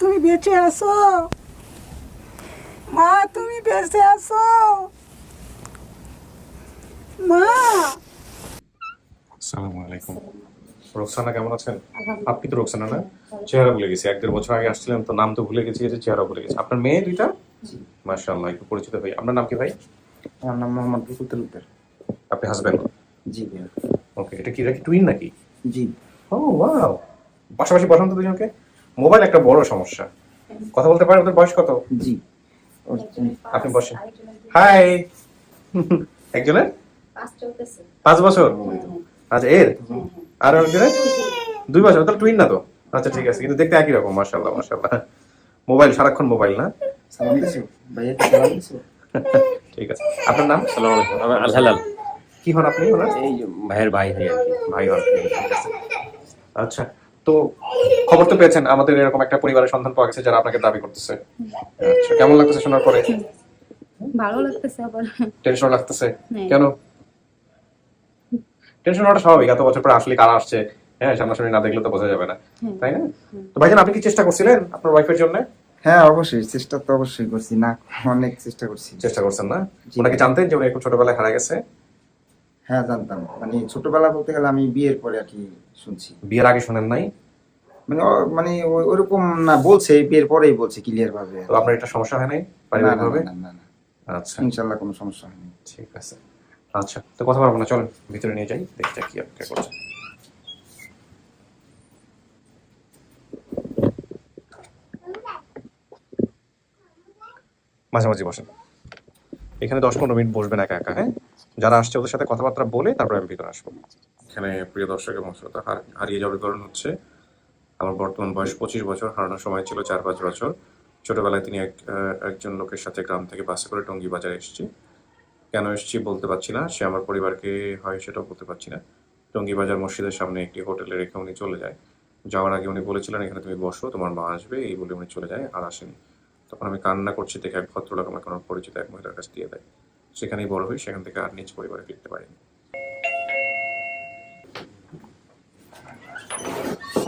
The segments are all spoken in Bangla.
তুমি বেঁচে আসো মা তুমি বেঁচে আসো মা। আসসালামু আলাইকুম। রোকসানা কেমন আছেন? আপনি তো রোকসানা না চেহারা ভুলে গেছি। এক দেড় বছর আগে আসছিলেন তো নাম তো ভুলে গেছি যে চেহারা ভুলে গেছি। আপনার মেয়ে দুইটা? মাশাআল্লাহ একটু পরিচিত ভাই। আপনার নাম কি ভাই? আমার নাম মোহাম্মদ রুকুল তালুকদার। আপনি হাজবেন্ড জি ভাইয়া ওকে এটা কি রাখি টুইন নাকি? জি। ও ওয়াও পাশাপাশি বসান তো দুজনকে। মোবাইল একটা বড় সমস্যা। কথা বলতে পারেন ওদের বয়স কত? জি। আপনি বসেন। হাই। একজনের? পাঁচ বছর? আচ্ছা এর? আর একজনের দুই বছর তাহলে টুইন না তো? আচ্ছা ঠিক আছে কিন্তু দেখতে একই রকম মাশাল্লাহ মাশাল্লাহ মোবাইল সারাক্ষণ মোবাইল না? ঠিক আছে। আপনার নাম? সালাম আলাইকুম। আমি আল হেলাল। কি হন আপনি এই ভাইয়ের ভাই আর কি। ভাই হন ঠিক আছে। আচ্ছা তো খবর তো পেয়েছেন আমাদের এরকম একটা পরিবারের সন্ধান পাওয়া গেছে যারা আপনাকে দাবি করতেছে। আচ্ছা কেমন লাগতেছে শোনার পরে? ভালো লাগতেছে আবার। টেনশন লাগতেছে? হ্যাঁ। কেন? টেনশন হওয়াটা স্বাভাবিক এত বছর পরে আসলে কারা আসছে? হ্যাঁ সামনাসামনি না দেখলে তো বোঝা যাবে না হ্যাঁ। তাই না? তো ভাইজান আপনি কি চেষ্টা করছিলেন আপনার ওয়াইফের জন্য? হ্যাঁ অবশ্যই চেষ্টা তো অবশ্যই করছি না অনেক চেষ্টা করছি। চেষ্টা করছেন না? ওনাকে জানতেন যে উনি একটু ছোটবেলায় হারা গেছে? হ্যাঁ জানতাম। মানে ছোটবেলা বলতে গেলে আমি বিয়ের পরে আর কি শুনছি। বিয়ের আগে শোনেন নাই? মানে মানে ওই- ওইরকম না বলছে বিয়ের পরেই বলছে ক্লিয়ার ভাবে। তো আপনার এটা সমস্যা হয় নাই? পারিবারিক ভাবে না, না, না। আচ্ছা। ইনশাল্লাহ কোনো সমস্যা হয়নি। ঠিক আছে। আচ্ছা তো কথা বলব না চলেন ভিতরে নিয়ে যাই কি অপেক্ষা করছে। মাঝামাঝি বসেন। এখানে দশ পনেরো মিনিট বসবেন একা একা হ্যাঁ? যারা আসছে ওদের সাথে কথাবার্তা বলে তারপরে আমি ভিতরে আসব। এখানে প্রিয় দর্শক এবং শ্রোতা হারিয়ে যাওয়ার কারণ হচ্ছে আমার বর্তমান বয়স পঁচিশ বছর, হারানোর সময় ছিল চার পাঁচ বছর। ছোটবেলায় তিনি এক একজন লোকের সাথে গ্রাম থেকে বাসে করে টঙ্গী বাজারে এসেছি। কেন এসেছি বলতে পারছি না, সে আমার পরিবারকে হয় সেটাও বলতে পারছি না। টঙ্গী বাজার মসজিদের সামনে একটি হোটেলে রেখে উনি চলে যায়। যাওয়ার আগে উনি বলেছিলেন, এখানে তুমি বসো, তোমার মা আসবে। এই বলে উনি চলে যায় আর আসেনি। তখন আমি কান্না করছি দেখে এক ভদ্রলোক আমাকে আমার পরিচিত এক মহিলার কাছে দিয়ে দেয়। সেখানেই বড় হই, সেখান থেকে আর নিজ পরিবারে ফিরতে পারিনি।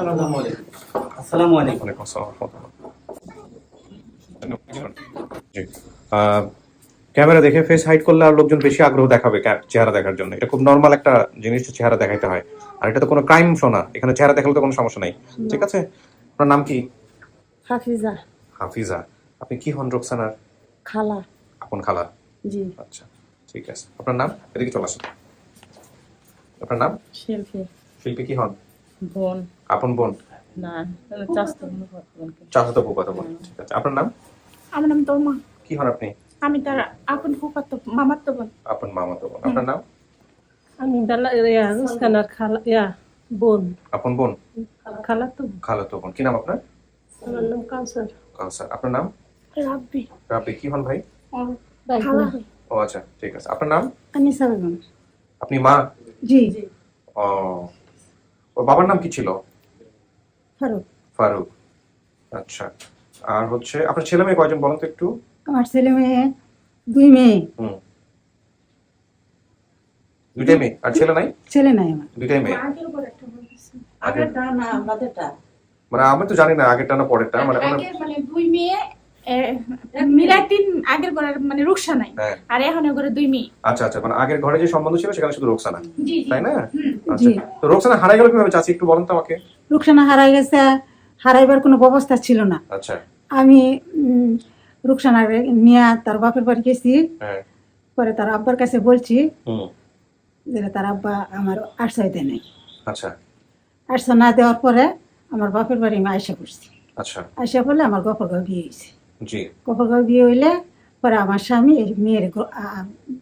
আসসালামু আলাইকুম আসসালামু আলাইকুম। ওয়ালাইকুম আসসালাম ওয়া রাহমাতুল্লাহ। জি। আহ, ক্যামেরা দেখে ফেস হাইড করলে আর লোকজন বেশি আগ্রহ দেখাবে চেহারা দেখার জন্য। এটা খুব নর্মাল একটা জিনিস যে চেহারা দেখাইতে হয়। আর এটা তো কোনো ক্রাইম শোনা এখানে চেহারা দেখালে তো কোনো সমস্যা নাই। ঠিক আছে? আপনার নাম কি? হাফিজা। হাফিজা। আপনি কি হন রোকসানার খালা। আপন খালা? জি। আচ্ছা ঠিক আছে। আপনার নাম? এদিকে চলে আসেন। আপনার নাম? শিল্পী। শিল্পী কি হন? বোন। আপন বোন? না চাচাতো ফুফাতো বোন ঠিক আছে। আপনার নাম? আমার নাম তমা। কি হন আপনি? আমি তার আপন ফুফাতো মামাতো বোন। আপন মামাতো বোন। আপনার নাম? আমি ইয়া রুস্কানার খালা ইয়া বোন। আপন বোন? খালা তো খালাতো বোন। কি নাম আপনার? আমার নাম কাউসার। কাউসার। আপনার নাম? রাব্বি। আপনি কি হন ভাই? খালা ও আচ্ছা ঠিক আছে। আপনার নাম? আনিসা বেগম আপনি মা? জি। ও ওর বাবার নাম কি ছিল? ফারুক। ফারুক। আচ্ছা। আর হচ্ছে আপনার ছেলে মেয়ে কয়জন বলেন তো একটু? আমার ছেলে মেয়ে দুই মেয়ে। হুম। দুইটাই মেয়ে? আর ছেলে নাই? ছেলে নাই আমার। দুইটাই মেয়ে? আগের উপর একটা বলতেছে আগের? না আমাদেরটা। মানে আমি তো জানি না আগেরটা না পরেরটা মানে মানে দুই মেয়ে মিলাই তিন আগের ঘরের মানে রুকসা নাই। হ্যাঁ। আর এখন ঘরে দুই মেয়ে। আচ্ছা আচ্ছা মানে আগের ঘরে যে সম্বন্ধ ছিল সেখানে শুধু রোকসানা। তাই না? আচ্ছা। তো রোকসানা হারাই গেল কীভাবে চাচি একটু বলেন তো আমাকে। রুকসানা হারাই গেছে হারাইবার কোনো ব্যবস্থা ছিল না। আচ্ছা। আমি উম, রুকসানার নিয়ে তার বাপের বাড়ি গেছি। হ্যাঁ। পরে তার আব্বার কাছে বলছি হুম। যে তার আব্বা আমার আশ্রয় দেয় নাই। আচ্ছা। আশ্রয় না দেওয়ার পরে আমার বাপের বাড়ি আমি আয়সা করছি আচ্ছা। আয়সা করলে আমার গফরগাঁও বিয়ে হয়েছে জি। বিয়ে হইলে পরে আমার স্বামী মেয়ের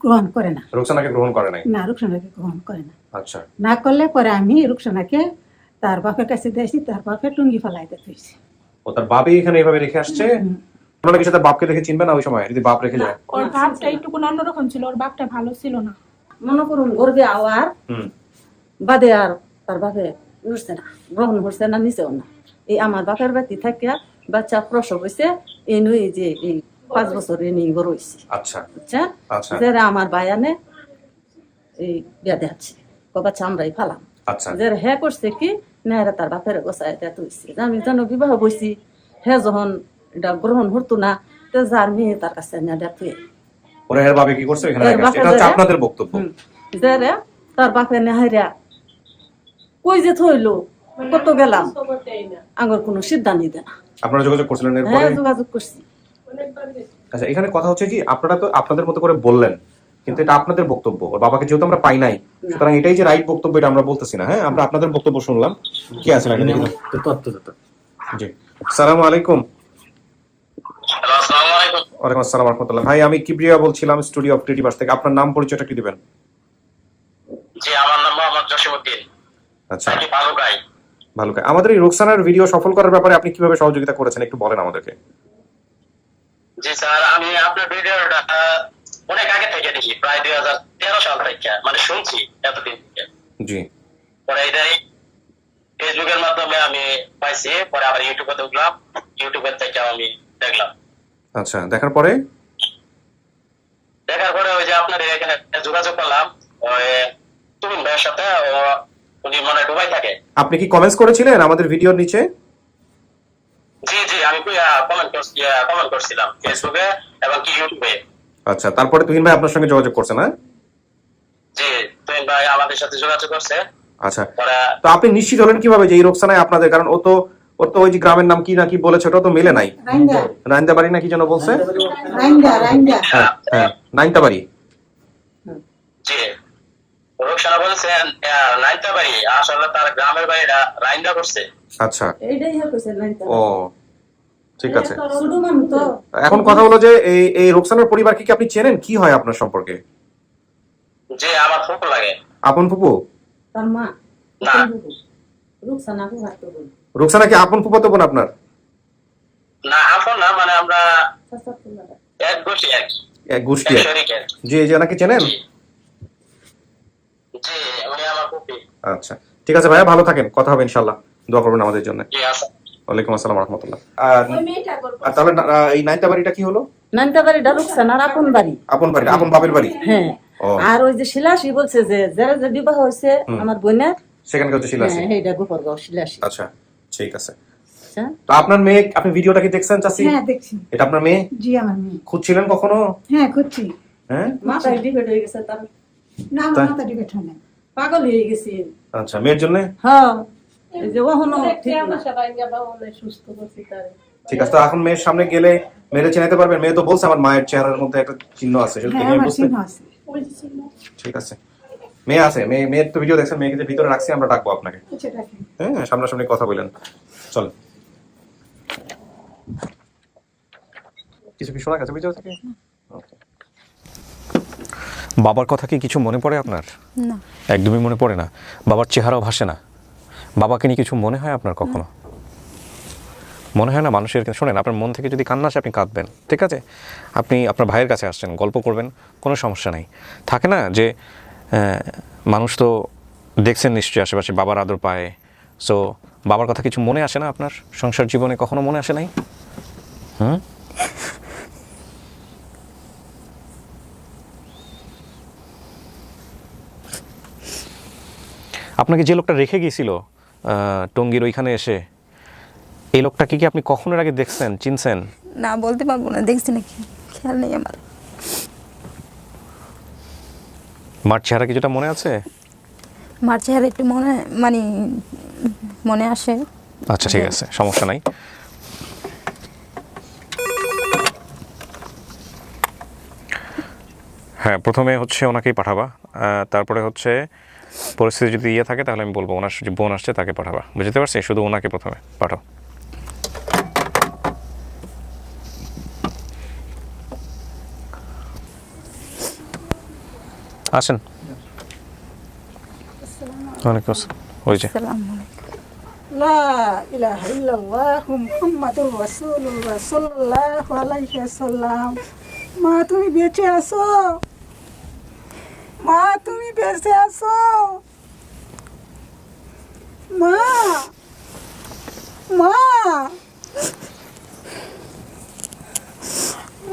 গ্রহণ করে না। রোকসানাকে গ্রহণ করে নাই? না রুকসানাকে গ্রহণ করে না। আচ্ছা। না করলে পরে আমি রুকসানাকে তার বাপের কাছে দিয়েছি তার বাপের টুঙ্গি ফেলাইতে তুইছি ও তার বাপই এখানে এইভাবে রেখে আসছে? আপনারা কি সাথে বাপকে দেখে চিনবে না ওই সময় যদি বাপ রেখে যায়? ওর বাপটা একটু অন্যরকম ছিল ওর বাপটা ভালো ছিল না। মনে করুন গর্বে আওয়ার হুম। বাদে আর তার বাপে উঠছে না গ্রহণ করছে না নিচেও না। এই আমার বাপের বাতি থাকিয়া বাচ্চা প্রসব হয়েছে এই নই যে এই পাঁচ বছর এই নিয়ে বড় হয়েছে আচ্ছা। আচ্ছা? যারা আমার বায়ানে এই বিয়া দেখাচ্ছে ক বাচ্চা আমরাই ফালাম আচ্ছা। যারা হ্যাঁ করছে কি না এরা তার বাপের গোসায় দেয়া তুইছে আমি যেন বিবাহ বইছি হে যখন এটা গ্রহণ হতো না তো যার মেয়ে তার কাছে না দেখে ওরা এর বাবে কি করছে এখানে এটা হচ্ছে আপনাদের বক্তব্য। যে রে তার বাপে নেহাইরা কই যে থইলো কত গেলাম আঙ্গর কোনো সিদ্ধান্ত নিতে না। আপনারা যোগাযোগ করছিলেন এরপরে? হ্যাঁ যোগাযোগ করছি। আচ্ছা এখানে কথা হচ্ছে কি আপনারা তো আপনাদের মতো করে বললেন কিন্তু এটা আপনাদের বক্তব্য। ওর বাবাকে যেহেতু আমরা পাই নাই সুতরাং এটাই যে রাইট বক্তব্য এটা আমরা বলতেছি না। হ্যাঁ আমরা আপনাদের বক্তব্য শুনলাম। কি আছেন আগে দেখুন জি। সালামু আলাইকুম। ওয়ালাইকুম আসসালাম রহমতুল্লাহ ভাই আমি কিবরিয়া বলছিলাম স্টুডিও অফ ক্রিয়েটিভ থেকে। আপনার নাম পরিচয়টা কি দিবেন। জি আমার নাম মোহাম্মদ জসিমউদ্দিন। আচ্ছা। আমি ভালো গাই ভালো কাজ। আমাদের এই রোকসানার ভিডিও সফল করার ব্যাপারে আপনি কীভাবে সহযোগিতা করেছেন একটু বলেন আমাদেরকে। জি স্যার আমি আপনার ভিডিওটা অনেক আগে থেকে দেখি প্রায় দুই হাজার তেরো সাল থেকে মানে শুনছি এতদিন থেকে। জি। পরে এটাই ফেসবুকের মাধ্যমে আমি পাইছি পরে আবার ইউটিউবে ঢুকলাম ইউটিউবের থেকে আমি দেখলাম। আচ্ছা দেখার পরে? দেখার পরে ওই যে আপনার এখানে যোগাযোগ করলাম তুমিন ভাইয়ের সাথে উনি মনে দুবাই থাকে। আপনি কি কমেন্টস করেছিলেন আমাদের ভিডিওর নিচে? জি জি আমি কমেন্ট করছি কমেন্ট করছিলাম ফেসবুকে এবং কি ইউটিউবে আচ্ছা তারপরে তুহিন ভাই আপনার সঙ্গে যোগাযোগ করছেন হ্যাঁ জি তুমিন ভাই আমাদের সাথে যোগাযোগ করছে। আচ্ছা তো আপনি নিশ্চিত হলেন কীভাবে যে এই রোকসানায় আপনাদের কারণ ও তো ও তো ওই যে গ্রামের নাম কি না কি বলেছে ওটা তো মেলে নাই। রাইন্দা। রাইন্দা বাড়ি না কি যেন বলছে? রাইন্দা রাইন্দা। হ্যাঁ হ্যাঁ বাড়ি জি। রোকসানা বলছেন নাইনটা বাড়ি আসলে তার গ্রামের বাড়িটা রাইন্দা করছে। আচ্ছা। এইটাই হে লাইনটা ও ঠিক আছে। এখন কথা হলো যে এই এই রোকসানার পরিবারকে কি আপনি চেনেন? কি হয় আপনার সম্পর্কে? যে আমার ফুক লাগে। আপন ফুপু? তার মা। না। রুকসানা কো হাত তো রোকসানা কি আপন ফুপু তো বোন আপনার? না আপন না মানে আমরা এক গোষ্ঠী এক গোষ্ঠী এক কি। জি যে ওনাকে চেনেন জি জি উনি আমার ফুপি আচ্ছা। ঠিক আছে ভাইয়া ভালো থাকেন। কথা হবে ইনশাল্লাহ দোয়া করবেন আমাদের জন্য। আচ্ছা। ওয়ালাইকুম আসসালাম রহমতুল্লাহ আর আর তাহলে এই নাইনটা বাড়িটা কি হলো? নানটা বাড়িটা রুকসানার আপন বাড়ি। আপন বাড়ি আপন বাপের বাড়ি? হ্যাঁ। আর ওই যে শিলাসি বলছে যে যারা যে বিবাহ হয়েছে আমার বোনের সেখানকার হচ্ছে শিলাসী হ্যাঁ এইটা গোপরগাঁও শিলাসি আচ্ছা ঠিক আছে। আচ্ছা। তো আপনার মেয়ে আপনি ভিডিওটা কি দেখছেন চাষি হ্যাঁ দেখছি। এটা আপনার মেয়ে? জি আমার মেয়ে। খুঁজছিলেন কখনো? হ্যাঁ করছি হ্যাঁ? মাথায় ডিভেট হয়ে গেছে তার না আমার মাথা ডিবেট পাগল হয়ে গেছে। আচ্ছা মেয়ের জন্য? হ্যাঁ। এই যে ওহনো ঠিক না। সুস্থ করছি তারে ঠিক আছে এখন মেয়ের সামনে গেলে মেয়েরে চেনাতে পারবেন মেয়ে তো বলছে আমার মায়ের চেহারার মধ্যে একটা চিহ্ন আছে হ্যাঁ বুঝতে ঠিক আছে। মেয়ে আছে মেয়ে মেয়ের তো ভিডিও দেখছেন মেয়েকে যে ভিতরে রাখছি আমরা ডাকবো আপনাকে। আচ্ছা হ্যাঁ সামনাসামনি কথা বললেন চল। কিছু কি শোনা গেছে ভিডিও থেকে Okay. বাবার কথা কি কিছু মনে পড়ে আপনার? না। একদমই মনে পড়ে না। বাবার চেহারাও ভাসে না। বাবাকে নিয়ে কিছু মনে হয় আপনার কখনো? মনে হয় না মানুষের শোনেন আপনার মন থেকে যদি কান্না আসে আপনি কাঁদবেন ঠিক আছে? আপনি আপনার ভাইয়ের কাছে আসছেন গল্প করবেন কোনো সমস্যা নেই। থাকে না যে মানুষ তো দেখছেন নিশ্চয়ই আশেপাশে বাবার আদর পায়। সো বাবার কথা কিছু মনে আসে না আপনার? সংসার জীবনে কখনো মনে আসে নাই? হুম? আপনাকে যে লোকটা রেখে গিয়েছিল টঙ্গীর ওইখানে এসে এই লোকটাকে কি আপনি কখনো আগে দেখছেন চিনছেন? না বলতে পারব না দেখছি নাকি খেয়াল নেই আমার। মার চেহারা কিছুটা মনে আছে? মার চেহারা একটু মনে মানে মনে আসে। আচ্ছা ঠিক আছে সমস্যা নাই। হ্যাঁ প্রথমে হচ্ছে ওনাকেই পাঠাবা তারপরে হচ্ছে পরিস্থিতি যদি ইয়ে থাকে, তাহলে আমি বলব ওনার যে বোন আসছে, তাকে পাঠাবা। বুঝতে পারছি শুধু ওনাকে প্রথমে পাঠাও। আসেন। মা, তুমি বেঁচে আছো? মা তুমি বেঁচে আছো। মা মা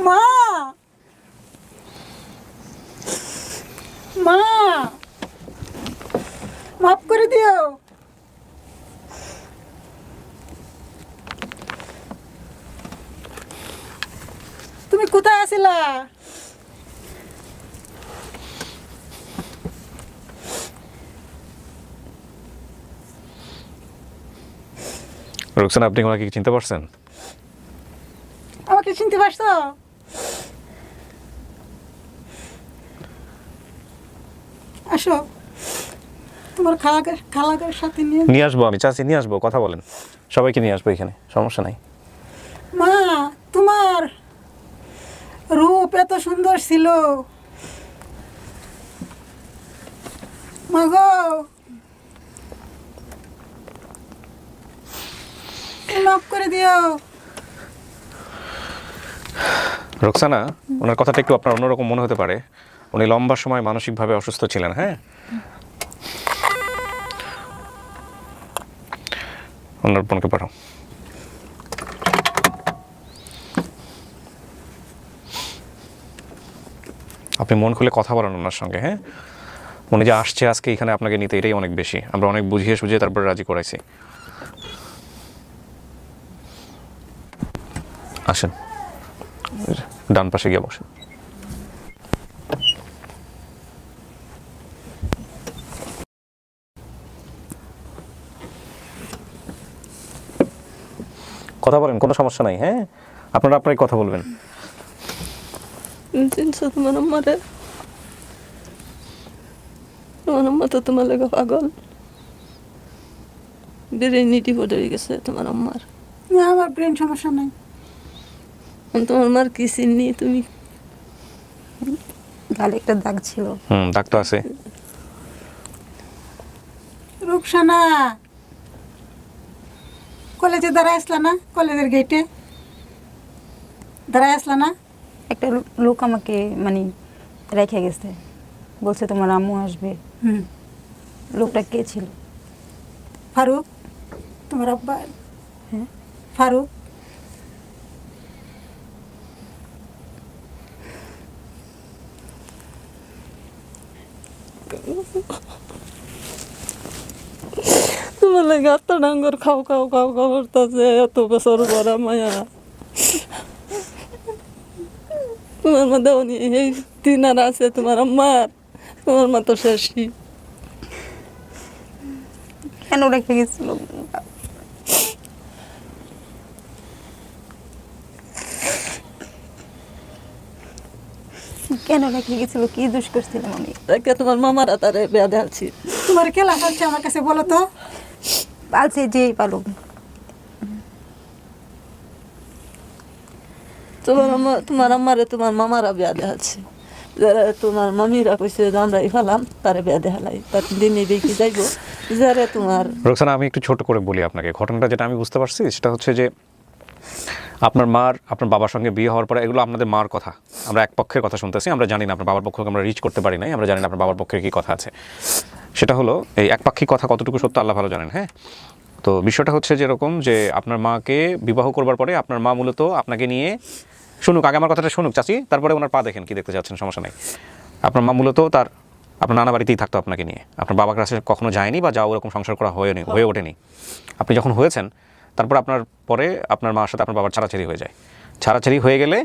মা মা মাফ করে দিও। তুমি কোথায় আসিলা রুকসানা আপনি ওনাকে কি চিনতে পারছেন? আমাকে চিনতে পারছ? আসো। তোমার খালাকে খালাকের সাথে নিয়ে নিয়ে আসব আমি চাচ্ছি নিয়ে আসব কথা বলেন। সবাইকে নিয়ে আসব এখানে সমস্যা নাই। মা তোমার রূপ এত সুন্দর ছিল। মা গো করে দিও। রোকসানা, ওনার কথাটা একটু আপনার অন্যরকম মনে হতে পারে। উনি লম্বা সময় মানসিকভাবে অসুস্থ ছিলেন হ্যাঁ? ওনার বোনকে পাঠাও আপনি মন খুলে কথা বলেন ওনার সঙ্গে হ্যাঁ? উনি যে আসছে আজকে এখানে আপনাকে নিতে, এটাই অনেক বেশি। আমরা অনেক বুঝিয়ে সুঝিয়ে তারপরে রাজি করাইছি। আসেন। ডান পাশে গিয়ে বসেন। কথা বলেন কোনো সমস্যা নাই হ্যাঁ? আপনারা আপনারাই কথা বলবেন। তোমার আম্মারে। তোমার আম্মা তো তোমার লেগে পাগল। পড়ে গেছে তোমার আম্মার। আমার ব্রেন সমস্যা নাই। তোমার মার কি চিনি তুমি গালে একটা দাগ ছিল। হুম ডাক্তার আছে। রূপসানা কলেজে দাঁড়ায় আসলা না কলেজের গেটে দাঁড়ায় আসলা না? একটা লোক আমাকে মানে রেখে গেছে। বলছে তোমার আম্মু আসবে। হুম। লোকটা কে ছিল? ফারুক? তোমার আব্বা? হ্যাঁ। ফারুক? তোমার লাগে এত ডাঙ্গর খাও খাও খাও খাও করতেছে এত বছর বড় মায়া তোমার মধ্যে উনি এই তিনার আছে তোমার আম্মার, তোমার মা তো শেষই। কেন রেখে গেছিল? কেন রেখে গেছিল? কি দুষ করছিলাম আমি? রেখে তোমার মামারা তারে বেয়া দেখাচ্ছি। তোমার কেলা চলছে আমার কাছে বলো তো? পালছে যেই পালুক। তোমার তোমার আম্মারে তোমার মামারা বিয়া দেখাচ্ছে। যারা তোমার মামিরা কইছে যে আমরা ইফালাম তারে বিয়া দেখালাই। তার দিনে দেখি যাইব। যারা তোমার রোকসানা আমি একটু ছোট করে বলি আপনাকে। ঘটনাটা যেটা আমি বুঝতে পারছি সেটা হচ্ছে যে আপনার মার, আপনার বাবার সঙ্গে বিয়ে হওয়ার পরে এগুলো আপনাদের মার কথা। আমরা এক পক্ষের কথা শুনতেছি, আমরা জানি না আপনার বাবার পক্ষকে আমরা রিচ করতে পারি নাই, আমরা জানি না আপনার বাবার পক্ষের কী কথা আছে। সেটা হলো, এই একপাক্ষিক কথা কতটুকু সত্য আল্লাহ ভালো জানেন হ্যাঁ? তো বিষয়টা হচ্ছে যেরকম যে আপনার মাকে বিবাহ করবার পরে আপনার মা মূলত আপনাকে নিয়ে, শুনুক, আগে আমার কথাটা শুনুক, চাচি, তারপরে ওনার পা দেখেন কি দেখতে চাচ্ছেন, সমস্যা নাই। আপনার মা মূলত তার, আপনার নানা বাড়িতেই থাকতো আপনাকে নিয়ে। আপনার বাবার কাছে কখনো যায়নি বা যাও ওরকম সংসার করা হয়নি, হয়ে ওঠেনি। আপনি যখন হয়েছেন তারপর আপনার পরে আপনার মার সাথে আপনার বাবার ছাড়াছাড়ি হয়ে যায়। ছাড়াছাড়ি হয়ে গেলে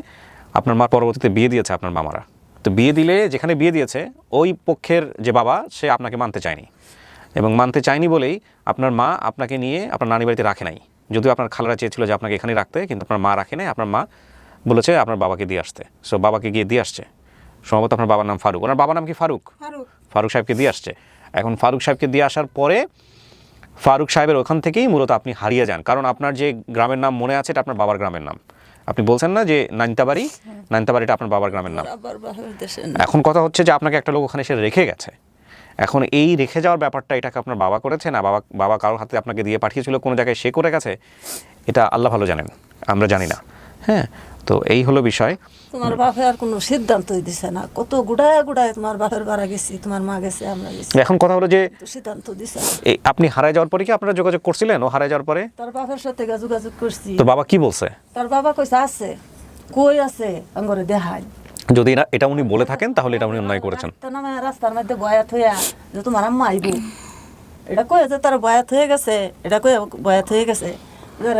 আপনার মা পরবর্তীতে বিয়ে দিয়েছে আপনার মামারা। তো বিয়ে দিলে যেখানে বিয়ে দিয়েছে ওই পক্ষের যে বাবা সে আপনাকে মানতে চায়নি। এবং মানতে চায়নি বলেই আপনার মা আপনাকে নিয়ে আপনার নানি বাড়িতে রাখে নাই। যদিও আপনার খালারা চেয়েছিল যে আপনাকে এখানেই রাখতে কিন্তু আপনার মা রাখে নাই। আপনার মা বলেছে আপনার বাবাকে দিয়ে আসতে। সো বাবাকে গিয়ে দিয়ে আসছে। সম্ভবত আপনার বাবার নাম ফারুক। ওনার বাবার নাম কি ফারুক? ফারুক। ফারুক সাহেবকে দিয়ে আসছে। এখন ফারুক সাহেবকে দিয়ে আসার পরে ফারুক সাহেবের ওখান থেকেই মূলত আপনি হারিয়ে যান। কারণ আপনার যে গ্রামের নাম মনে আছে এটা আপনার বাবার গ্রামের নাম। আপনি বলছেন না যে নাইন্তাবাড়ি? নাইন্তাবাড়িটা আপনার বাবার গ্রামের নাম। এখন কথা হচ্ছে যে আপনাকে একটা লোক ওখানে এসে রেখে গেছে। এখন এই রেখে যাওয়ার ব্যাপারটা এটাকে আপনার বাবা করেছে না? বাবা বাবা কারোর হাতে আপনাকে দিয়ে পাঠিয়েছিল কোনো জায়গায় সে করে গেছে? এটা আল্লাহ ভালো জানেন। আমরা জানি না। হ্যাঁ? তো এই হলো বিষয়। তোমার বাপে আর কোনো সিদ্ধান্ত দিছে না। কত গুড়ায় গুড়ায় তোমার বাপের বাড়া গেছি তোমার মা গেছে আমরা গেছি। এখন কথা হলো যে সিদ্ধান্ত দিছে আপনি হারায় যাওয়ার পরে কি আপনারা যোগাযোগ করছিলেন? ও হারায় যাওয়ার পরে? তার বাপের সাথে যোগাযোগ করছি। তো বাবা কি বলছে? তার বাবা কইছে আছে। কই আছে? আঙ্গরে দেখাই যদি এরা- এটা উনি বলে থাকেন তাহলে এটা উনি অন্যায় করেছেন। রাস্তার মধ্যে বয়াত হইয়া যে তোমার আম্মা আইব। এটা কয়ে যে তার বয়াত হয়ে গেছে এটা কয়ে বয়াত হয়ে গেছে।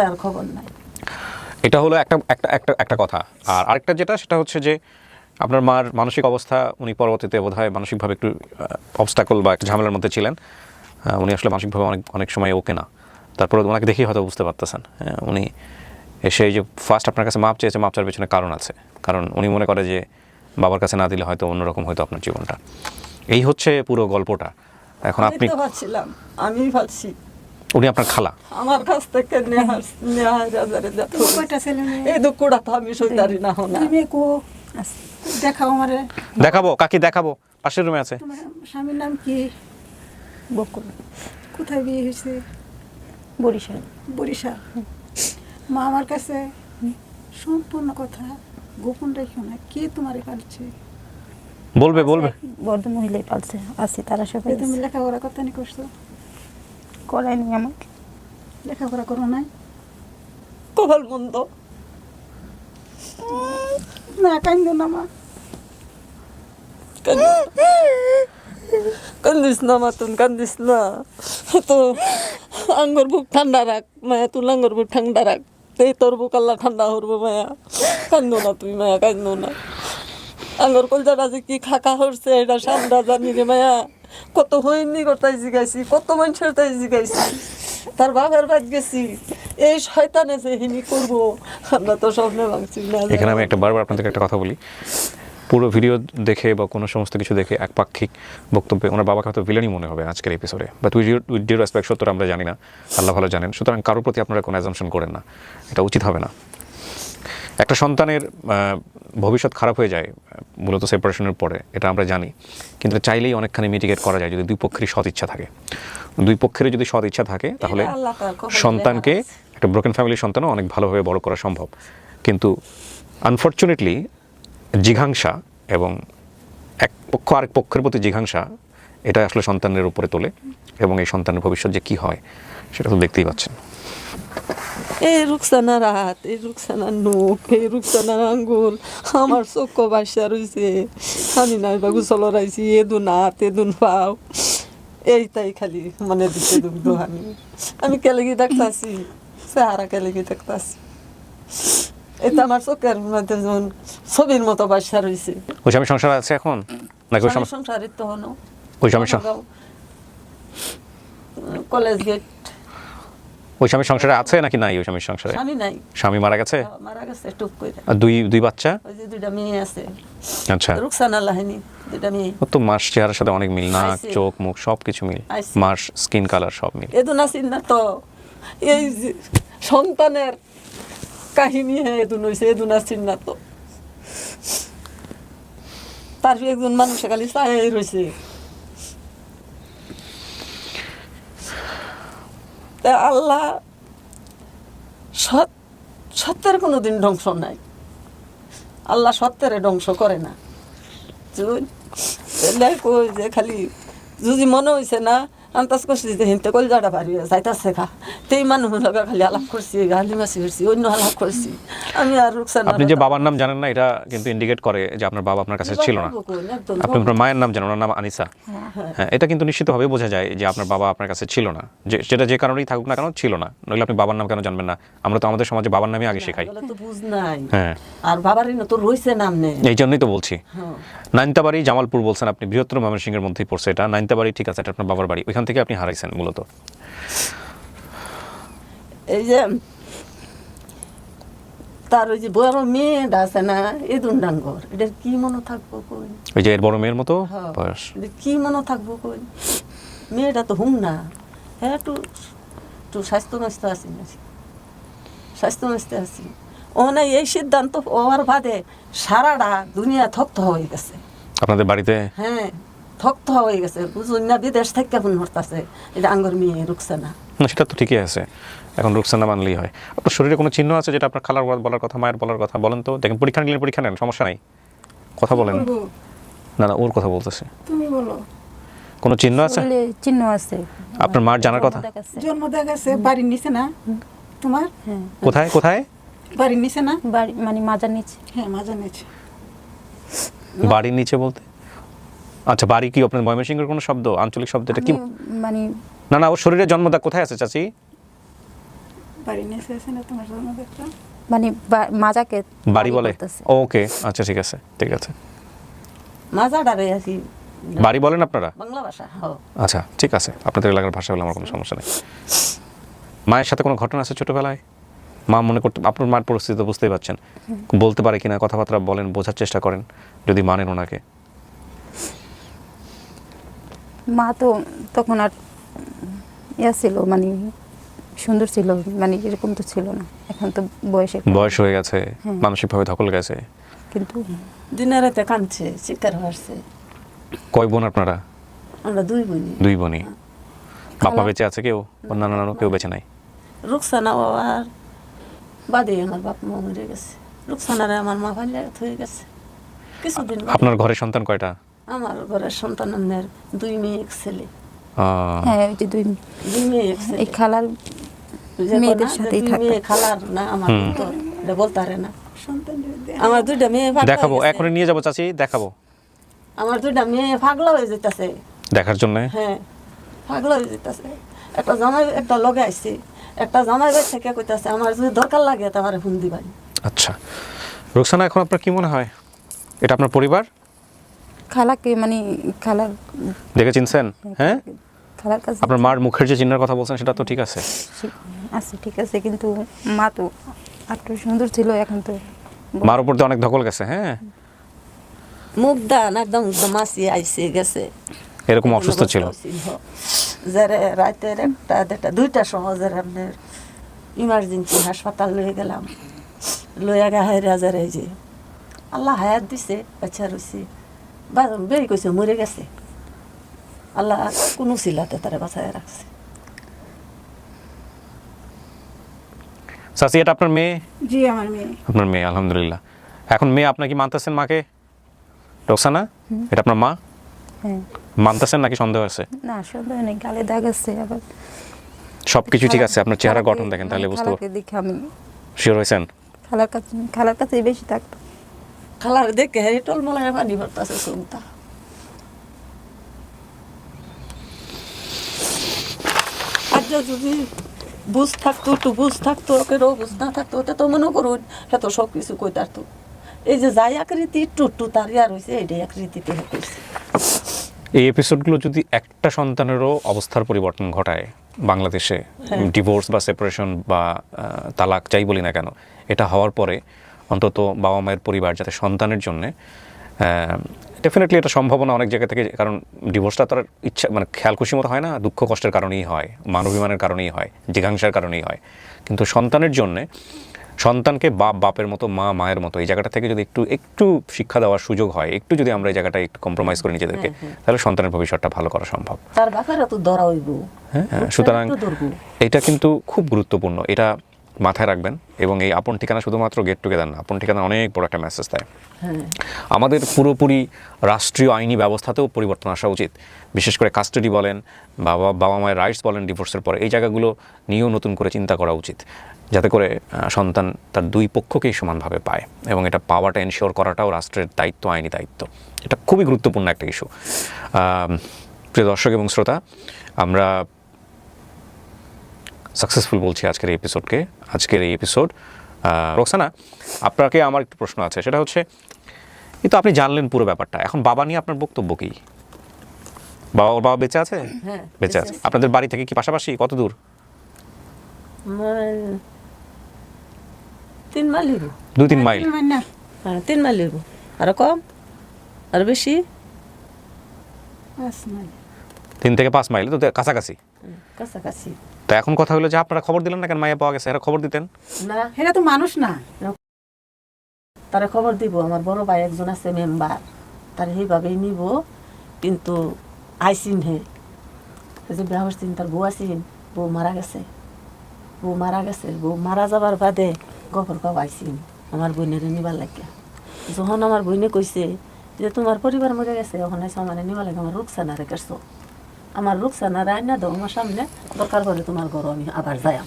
আর খবর নাই। এটা হলো একটা একটা একটা একটা কথা। আর আরেকটা যেটা সেটা হচ্ছে যে আপনার মার মানসিক অবস্থা উনি পরবর্তীতে বোধ হয় মানসিকভাবে একটু অবস্টাকল বা একটা ঝামেলার মধ্যে ছিলেন। উনি আসলে মানসিকভাবে অনেক অনেক সময় ওকে না। তারপরে ওনাকে দেখেই হয়তো বুঝতে পারতেছেন। হ্যাঁ, উনি এসে এই যে ফার্স্ট আপনার কাছে মাপ চেয়েছে মাপ চাওয়ার পেছনে কারণ আছে। কারণ উনি মনে করে যে বাবার কাছে না দিলে হয়তো অন্যরকম হয়তো আপনার জীবনটা। এই হচ্ছে পুরো গল্পটা। এখন আপনি আমি ভাবছিলাম আমি ভাবছি। উনি আপনার খালা। আমার কাছ থেকে এই দুঃখটা তো আমি সইতারি না হো না। কো? দেখাও আমারে। দেখাবো কাকি দেখাবো পাশের রুমে আছে। স্বামীর নাম কি? বকুল। কোথায় বিয়ে হয়েছে? বরিশাল। বরিশাল। মা আমার কাছে সম্পূর্ণ কথা গোপন রেখো না কে তোমার পালছে? বলবে বলবে। বর্ধ মহিলাই পালছে আছে তারা সবাই তুমি লেখাপড়া করতে নি করছ? করায়নি আমাকে। লেখাপড়া করো নাই? কপাল মন্দ। না কান্দ না মা। কান্দিস না মা মাতুন কান্দিস না। তো আঙ্গর বুক ঠান্ডা রাখ মায়া তুল আঙ্গর বুক ঠান্ডা রাখ। এই তোর বুক আল্লাহ ঠান্ডা করব মায়া। কান্দো না তুই মায়া কান্দো না। আঙ্গর কলজাটা যে কি খাকা হচ্ছে এটা সামরা জানি রে মায়া। কত হইনি করতাই জিগাইছি, কত মানুষের তাই জিগাইছি। তার বাবার বাদ গেছি, এই শয়তানে যে হিনি করব, আমরা তো স্বপ্নে ভাঙছি, না এখানে আমি একটা বারবার আপনাদেরকে একটা কথা বলি। পুরো ভিডিও দেখে বা কোনো সমস্ত কিছু দেখে একপাক্ষিক বক্তব্যে ওনার বাবাকে হয়তো ভিলেনই মনে হবে আজকের এপিসোডে but with with due respect সত্তর আমরা জানি না। আল্লাহ ভালো জানেন। সুতরাং কারোর প্রতি আপনারা কোনো অ্যাজামশন করেন না। এটা উচিত হবে না। একটা সন্তানের ভবিষ্যৎ খারাপ হয়ে যায় মূলত সেপারেশনের পরে এটা আমরা জানি। কিন্তু চাইলেই অনেকখানি মিটিগেট করা যায় যদি দুই পক্ষেরই সৎ ইচ্ছা থাকে। দুই পক্ষেরই যদি সৎ ইচ্ছা থাকে তাহলে সন্তানকে একটা ব্রোকেন ফ্যামিলির সন্তানও অনেক ভালোভাবে বড় করা সম্ভব। কিন্তু আনফর্চুনেটলি জিঘাংসা এবং এক পক্ষ আরেক পক্ষের প্রতি জিঘাংসা এটা আসলে সন্তানের উপরে তোলে এবং এই সন্তানের ভবিষ্যৎ যে কি হয় সেটা তো দেখতেই পাচ্ছেন। এই রুকসানার হাত এই রুকসানার নখ এই রুকসানার আঙ্গুল আমার চোখ বাসা রয়েছে আমি নাই বা গুসল রাইছি এদুন হাত এদুন পাও। এই তাই খালি মনে দিতে দুগ্ধ আমি। আমি কেলেগি দেখতাছি চেহারা কেলেগি দেখতাছি। এটা আমার চোখের মধ্যে যেমন ছবির মতো বাসা রয়েছে ওই স্বামী সংসার আছে এখন? নাকি ওই সংসারের তো হনো ওই স্বামী কলেজ গেট ওই স্বামী সংসারে আছে নাকি নাই ওই স্বামীর সংসারে? স্বামী নাই। স্বামী মারা গেছে? মারা গেছে টুক করে আর দুই দুই বাচ্চা? ওই যে দুইটা মেয়ে আছে। আচ্ছা। রুকসানা লাহিনী দুইটা মেয়ে। ও তো মাস চেহারার সাথে অনেক মিল নাক চোখ মুখ সব কিছু মিল। মাস স্কিন কালার সব মিল। এদুন আছেন না তো। এই সন্তানের কাহিনী হ্যাঁ এদুন হয়েছে এদুন আছেন না তো। তার একজন মানুষ খালি চাই রয়েছে তা আল্লাহ সৎ, সত্যের কোনো দিন ধ্বংস নাই। আল্লাহ সত্যের ধ্বংস করে না। দেখো যে খালি যদি মনে হয়েছে না আন্তাজ করছি যে হিনতে কলজাটা ভারি যাইতাছে খা তেই মানুষ লগা খালি আলাপ করছি গালি মাসি করছি অন্য আলাপ করছি আমি আর রুকসানা আপনি যে বাবার নাম জানেন না এটা কিন্তু ইন্ডিকেট করে যে আপনার বাবা আপনার কাছে ছিল না। আপনি আপনার মায়ের নাম জানেন ওনার নাম আনিসা। হ্যাঁ এটা কিন্তু নিশ্চিতভাবে বোঝা যায় যে আপনার বাবা আপনার কাছে ছিল না। যে সেটা যে কারণেই থাকুক না কেন ছিল না। নইলে আপনি বাবার নাম কেন জানবেন না? আমরা তো আমাদের সমাজে বাবার নামই আগে শেখাই। তো বুঝ নাই। হ্যাঁ। আর বাবারই না তো রয়েছে নাম নেই। এই জন্যই তো বলছি। হ্যাঁ। নাইনতাবাড়ি জামালপুর বলছেন আপনি বৃহত্তর ময়মনসিংহের মধ্যেই পড়ছে এটা। নাইনতাবাড়ি ঠিক আছে এটা আপনার বাবার বাড়ি। ওইখান থেকে আপনি হারাইছেন মূলত। এই যে তার ওই যে বড় মেয়েটা আছে না এটার কি মনে থাকব কই? ওই যে এর বড় মেয়ের মতো হ্যাঁ। বয়স। কি মনে থাকব কই? মেয়েটা তো হুম না। হ্যাঁ একটু একটু স্বাস্থ্য আছি না? স্বাস্থ্য আছি। এই সিদ্ধান্ত ওর বাদে সারাটা দুনিয়া থক্ত হয়ে গেছে। আপনাদের বাড়িতে হ্যাঁ। থক্ত হয়ে গেছে বুঝুন না বিদেশ থেকে কেমন হরতাছে এটা আঙ্গর মেয়ে রুকছে না সেটা তো ঠিকই আছে। এখন রুকসানা মানলেই হয়। আপনার শরীরে কোনো চিহ্ন আছে যেটা আপনার খালার বলার কথা মায়ের বলার কথা? বলেন তো দেখেন পরীক্ষা নিলেন পরীক্ষা নেন সমস্যা নাই। কথা বলেন। না না ওর কথা বলতেছে। তুমি বলো। কোনো চিহ্ন আছে? চিহ্ন আছে। আপনার মার জানার কথা? জন্ম দেখা গেছে বাড়ির নিচে না? তোমার? হ্যাঁ। কোথায় কোথায়? বাড়ির নিচে না? বাড়ি মানে মাজার নিচে। হ্যাঁ মাঝে নিচে। বাড়ির নিচে বলতে? আচ্ছা বাড়ি কি আপনার ময়মনসিংহের কোনো শব্দ? আঞ্চলিক শব্দ এটা কি? মানে না না ওর শরীরে জন্মদাগ কোথায় আছে চাচি? বাড়ির নিচে আছে না তোমার জন্ম মানে মাজাকে বাড়ি বলে? ওকে আচ্ছা ঠিক আছে ঠিক আছে। মাজাডারে আছি। বাড়ি বলেন আপনারা? বাংলা ভাষা আচ্ছা ঠিক আছে আপনাদের এলাকার ভাষা হলে আমার কোনো সমস্যা নেই। মায়ের সাথে কোনো ঘটনা আছে ছোটবেলায়? মা মনে করতে আপনার মার পরিস্থিতি তো বুঝতেই পারছেন। বলতে পারে কিনা কথাবার্তা বলেন বোঝার চেষ্টা করেন যদি মানেন ওনাকে। মা তো তখন আর ইয়া ছিল মানে সুন্দর ছিল মানে এরকম তো ছিল না। এখন তো বয়সে বয়স হয়ে গেছে হ্যাঁ। মানসিকভাবে ধকল গেছে। কিন্তু দিনে রাতে কাঁদছে চিৎকার হচ্ছে কয় বোন আপনারা? আমরা দুই বোনই। দুই বোনই। বাপমা বেঁচে আছে কেউ? অন্যান্য নানু কেউ বেঁচে নাই? রুকসানা আর বাদে আমার বাপ মা মরে গেছে। রুকসানারে আমার মা ভালো হয়ে গেছে। কিছুদিন আপনার ঘরে সন্তান কয়টা? আমার ঘরের সন্তানের দুই মেয়ে এক ছেলে। হ্যাঁ ওই যে দুই দুই মেয়ে এক ছেলে। এই খালার মেয়েদের সাথেই থাকে। মেয়ে খালার না আমার তো এটা বলতে পারে না। আমার দুইটা মেয়ে পাগলা দেখাবো হয়ে গেছে। নিয়ে যাব চাচি দেখাবো। আমার দুইটা মেয়ে পাগলা হয়ে যেতেছে দেখার জন্য? হ্যাঁ পাগলা হয়ে যেতেছে একটা জামাই একটা লগে আইছে। একটা জামাই বাই থেকে কইতাছে আমার যদি দরকার লাগে তা ফোন দিবাই আচ্ছা। রোকসানা এখন আপনার কি মনে হয়? এটা আপনার পরিবার? খালাকে মানে খালার দেখে চিনছেন? হ্যাঁ? খালার কাছে আপনার মার মুখের যে চিন্নার কথা বলছেন সেটা তো ঠিক আছে। আছে ঠিক আছে কিন্তু মা তো একটু সুন্দর ছিল এখন তো। মার উপর দিয়ে অনেক ধকল গেছে হ্যাঁ? মুখ দান একদম মাসি আইসে গেছে। এরকম অসুস্থ ছিল। যারা রাতের একটা দেড়টা দুইটা সহজের আপনার ইমার্জেন্সি হাসপাতাল লয়ে গেলাম। লইয়া গা হাইরা যারা যে আল্লাহ হায়াত দিছে বাচ্চা রয়েছে বেরি কইছে মরে গেছে। আল্লাহ কোনো সিলাতে তারা বাঁচায় রাখছে। চাচি এটা আপনার মেয়ে? জি আমার মেয়ে। আপনার মেয়ে আলহামদুলিল্লাহ। এখন মেয়ে আপনার কি মানতেছেন মাকে? রোকসানা? এটা আপনার মা? হ্যাঁ। মানতেছেন নাকি সন্দেহ আছে? না সন্দেহ নেই গালে দাগ আছে আবার সব কিছু ঠিক আছে আপনার চেহারা গঠন দেখেন তাহলে বুঝতে খালাকে দেখে আমি শিওর হয়েছেন? খালার কাছে খালার কাছেই বেশি থাকতো খালার দেখে টলমলায় পানি ভরতাছে শুনতা আর যদি বুঝ থাকতো একটু বুঝ থাকতো বুঝ না থাকতো ওটা তো মনে করুন সে তো সব কিছু কই তারতো এই যে যাই আকৃতি একটু একটু তার ইয়া রয়েছে এটাই আকৃতিতে করছে। এই এপিসোডগুলো যদি একটা সন্তানেরও অবস্থার পরিবর্তন ঘটায় বাংলাদেশে ডিভোর্স বা সেপারেশন বা তালাক যাই বলি না কেন এটা হওয়ার পরে অন্তত বাবা মায়ের পরিবার যাতে সন্তানের জন্যে ডেফিনেটলি এটা সম্ভাবনা অনেক জায়গা থেকে কারণ ডিভোর্সটা তার ইচ্ছা মানে খেয়াল খুশি মতো হয় না দুঃখ কষ্টের কারণেই হয় মানবিমানের কারণেই হয় জিজ্ঞাসার কারণেই হয়। কিন্তু সন্তানের জন্যে সন্তানকে বাপ বাপের মতো মা মায়ের মতো এই জায়গাটা থেকে যদি একটু একটু শিক্ষা দেওয়ার সুযোগ হয় একটু যদি আমরা এই জায়গাটা একটু কম্প্রোমাইজ করি নিজেদেরকে তাহলে সন্তানের ভবিষ্যৎটা ভালো করা সম্ভব। তার বাপেরা তো ধরা হইব। হ্যাঁ হ্যাঁ, সুতরাং এটা কিন্তু খুব গুরুত্বপূর্ণ। এটা মাথায় রাখবেন এবং এই আপন ঠিকানা শুধুমাত্র গেট টুগেদার না আপন ঠিকানা অনেক বড় একটা মেসেজ দেয়। হ্যাঁ। আমাদের পুরোপুরি রাষ্ট্রীয় আইনি ব্যবস্থাতেও পরিবর্তন আসা উচিত। বিশেষ করে কাস্টাডি বলেন বাবা বাবা মায়ের রাইটস বলেন ডিভোর্সের পরে এই জায়গাগুলো নিয়েও নতুন করে চিন্তা করা উচিত। যাতে করে সন্তান তার দুই পক্ষকেই সমানভাবে পায় এবং এটা পাওয়াটা এনশিওর করাটাও রাষ্ট্রের দায়িত্ব আইনি দায়িত্ব। এটা খুবই গুরুত্বপূর্ণ একটা ইস্যু প্রিয় দর্শক এবং শ্রোতা আমরা সাকসেসফুল বলছি আজকের এই এপিসোডকে আজকের এই এপিসোড রোকসানা আপনাকে আমার একটু প্রশ্ন আছে সেটা হচ্ছে এই তো আপনি জানলেন পুরো ব্যাপারটা এখন বাবা নিয়ে আপনার বক্তব্য কি? বাবা ওর বাবা বেঁচে আছে? হ্যাঁ বেঁচে আছে। আপনাদের বাড়ি থেকে কি পাশাপাশি কত দূর? তিন মাইল দুই তিন মাইল? হ্যাঁ তিন মাইল হইব। আর কম? আর বেশি? তিন থেকে পাঁচ মাইল তো কাছাকাছি? কাছাকাছি। তো এখন কথা হলো যে আপনারা খবর দিলেন না কেন মাইয়া পাওয়া গেছে? এরা খবর দিতেন। না। এটা তো মানুষ না। তারা খবর দিব আমার বড় ভাই একজন আছে মেম্বার তার সেইভাবেই নিব কিন্তু আইসিন হে। যে বিয়া হচ্ছেন তার বউ আইসিন বউ মারা গেছে। বউ মারা গেছে বউ মারা যাবার বাদে গফর কব আইসিন আমার বোনের নিবার লাগে যখন আমার বইনে কইছে যে তোমার পরিবার মরে গেছে ওখানে আমার নিবার লাগে আমার রুকসানা রেখেছো আমার রুকসানা রান্না দাও আমার সামনে দরকার করে তোমার ঘর আমি আবার যাই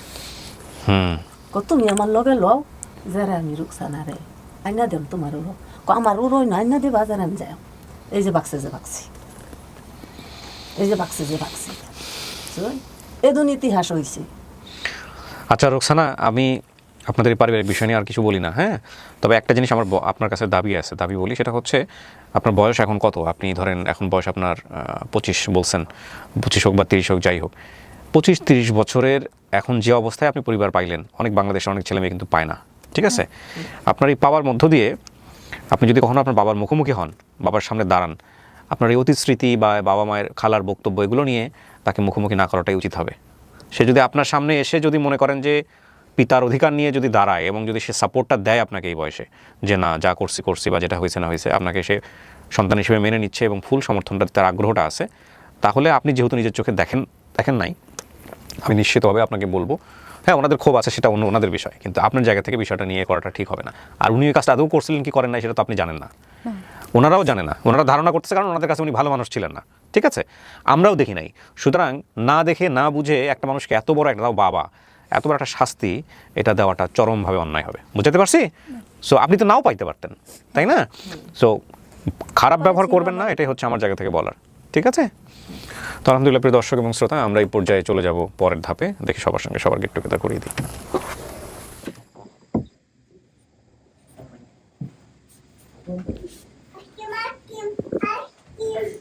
হুম। কো তুমি আমার লগে লও যারা আমি রুকসানা রে আইনা দেম তোমার উড়ো কো আমার উড়োই না আইনা দেবা যারা আমি যাই এই যে বাক্সে যে বাক্সি। এই যে বাক্সে যে বাক্সি? এদুন ইতিহাস হয়েছে আচ্ছা রোকসানা আমি আপনাদের পারিবারিক বিষয় নিয়ে আর কিছু বলি না হ্যাঁ? তবে একটা জিনিস আমার আপনার কাছে দাবি আছে, দাবি বলি, সেটা হচ্ছে আপনার বয়স এখন কত? আপনি ধরেন এখন বয়স আপনার পঁচিশ বলছেন, পঁচিশ হোক বা তিরিশ হোক, যাই হোক। পঁচিশ তিরিশ বছরের এখন যে অবস্থায় আপনি পরিবার পাইলেন, অনেক বাংলাদেশের অনেক ছেলে মেয়ে কিন্তু পায় না, ঠিক আছে? আপনার এই পাওয়ার মধ্য দিয়ে আপনি যদি কখনো আপনার বাবার মুখোমুখি হন, বাবার সামনে দাঁড়ান, আপনার এই অতীত স্মৃতি বা বাবা মায়ের খালার বক্তব্য এগুলো নিয়ে তাকে মুখোমুখি না করাটাই উচিত হবে। সে যদি আপনার সামনে এসে যদি মনে করেন যে পিতার অধিকার নিয়ে যদি দাঁড়ায় এবং যদি সে সাপোর্টটা দেয় আপনাকে এই বয়সে যে না যা করছি করছি বা যেটা হয়েছে না হয়েছে আপনাকে সে সন্তান হিসেবে মেনে নিচ্ছে এবং ফুল সমর্থনটা তার আগ্রহটা আছে তাহলে আপনি যেহেতু নিজের চোখে দেখেন দেখেন নাই আমি নিশ্চিতভাবে আপনাকে বলব হ্যাঁ ওনাদের ক্ষোভ আছে সেটা অন্য ওনাদের বিষয় কিন্তু আপনার জায়গা থেকে বিষয়টা নিয়ে করাটা ঠিক হবে না। আর উনি এই কাজটা আদৌ করছিলেন কি করেন না সেটা তো আপনি জানেন না। ওনারাও জানে না ওনারা ধারণা করতেছে কারণ ওনাদের কাছে উনি ভালো মানুষ ছিলেন না ঠিক আছে? আমরাও দেখি নাই। সুতরাং না দেখে না বুঝে একটা মানুষকে এত বড় একটা বাবা এত বড় একটা শাস্তি এটা দেওয়াটা চরমভাবে অন্যায় হবে। বুঝতে পারছি? সো আপনি তো নাও পাইতে পারতেন তাই না? সো খারাপ ব্যবহার করবেন না এটাই হচ্ছে আমার জায়গা থেকে বলার। ঠিক আছে? তো আলহামদুলিল্লাহ প্রিয় দর্শক এবং শ্রোতা আমরা এই পর্যায়ে চলে যাব পরের ধাপে। দেখি সবার সঙ্গে সবার গেট টুগেদার করিয়ে দিই। ডাক দেও আমার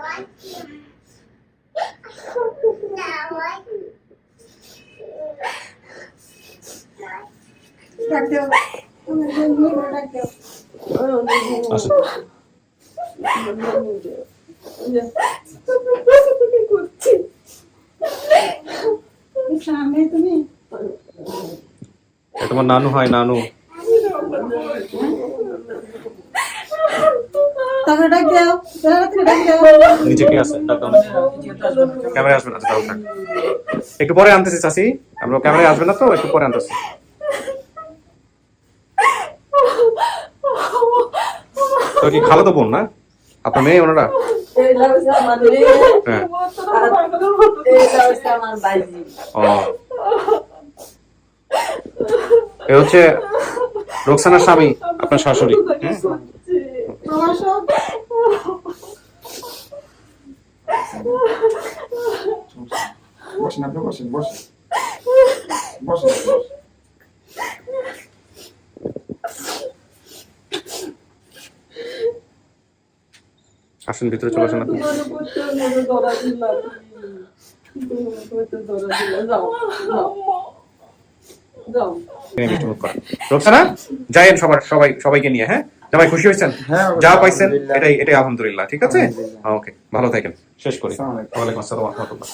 মেয়ে ডাক দেও আসুন রুকসানা মেয়ে তুমি এ তোমার নানু হয় নানু তাকে ডাক দেও রাত্রে ডাক দেও নিচে কে আছে ডাক দাও না। ক্যামেরায় আসবে না তো, দাঁড়াও থাক। একটু পরে আনতেছি চাষি আমরা ক্যামেরায় আসবে না তো একটু পরে আনতেছি। তো কি খালো তো বোন না? আপনার মেয়ে, ওনারা? হ্যাঁ। এ হচ্ছে রোকসানার স্বামী, আপনার শাশুড়ি। হ্যাঁ। বসেন, আপনি বসেন বসেন। বসেন। আসেন ভিতরে চলে আসেন আপনি। রোকসানা যাইয়েন সবার সবাই সবাইকে নিয়ে হ্যাঁ? সবাই খুশি হয়েছেন? হ্যাঁ, যা পাইছেন। এটাই এটাই আলহামদুলিল্লাহ ঠিক আছে? ওকে ভালো থাকেন। শেষ করি। ওয়ালাইকুম আসসালাম রাহমাতুল্লাহ।